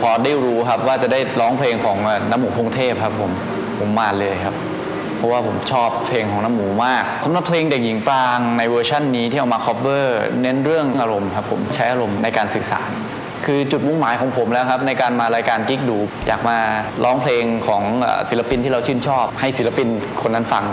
พอได้รู้ครับว่าจะได้ร้องเพลงของน้ำหมูพงเทพครับผมผมมาเลยครับ เพราะว่าผมชอบเพลงของน้ำหมูมากสำหรับเพลงเด็กหญิงปรางในเวอร์ชันนี้ที่เอามา cover เน้นเรื่องอารมณ์ครับผมใช้อารมณ์ในการสื่อสารคือจุดมุ่งหมายของผมแล้วครับในการมารายการกิ๊กดู อยากมาร้องเพลงของศิลปินที่เราชื่นชอบ ให้ศิลปินคนนั้นฟัง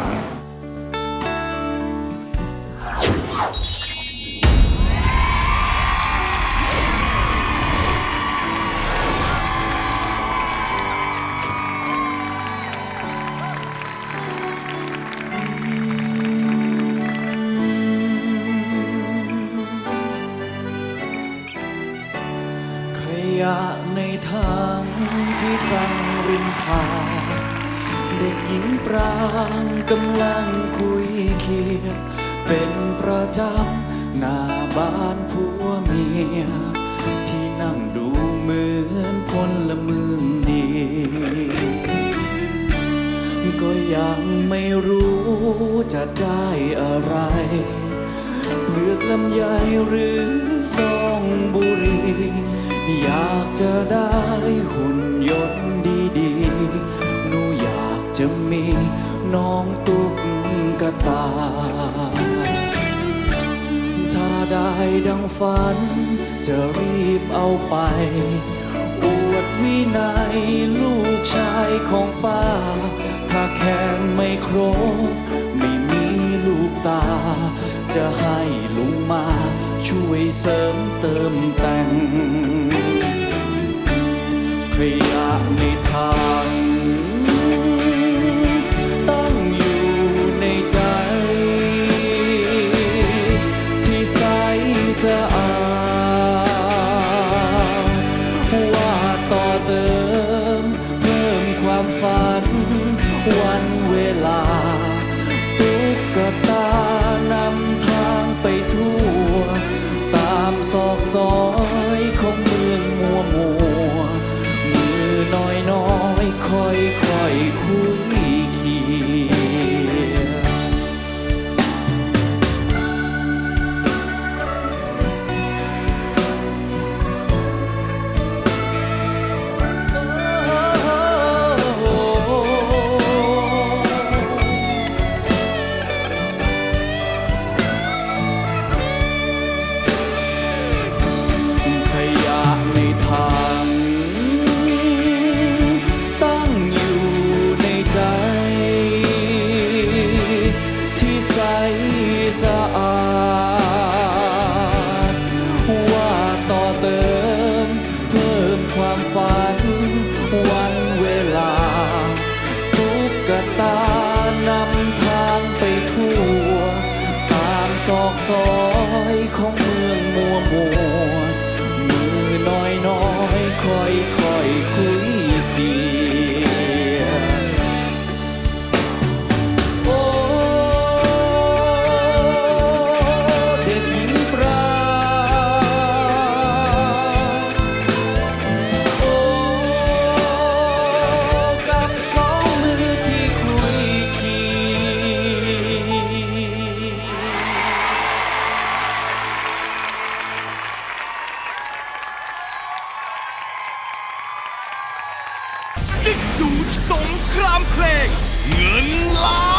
ในทางที่ตั้งริมทางเด็กหญิงปรางกำลังคุยเคียดเป็นประจำหน้าบ้านผัวเมีย ที่นั่งดูเหมือนพลเมืองดี ก็ยังไม่รู้จะได้อะไรเปลือกลำไยหรือซองบุหรี อยากจะได้หุ่นยนต์ดีๆ หนูอยากจะมีน้องตุ๊กตา ถ้าได้ดังฝัน จะรีบเอาไป อวดวินัยลูกชายของป้า ถ้าแค้นไม่ครบ ไม่มีลูกตา จะให้ลุงมาช่วย เสริมเติมแต่งขยะในทางตั้ง ซ สะอาด ว่าต่อเติม เพิ่มความฝัน วันเวลาตุ๊กตานำทางไปทั่ว ตามซอกซอยของเมืองมัวมัวมือน้อยน้อยคอย ดิ้งดูสงครามเพลง เงินล้าน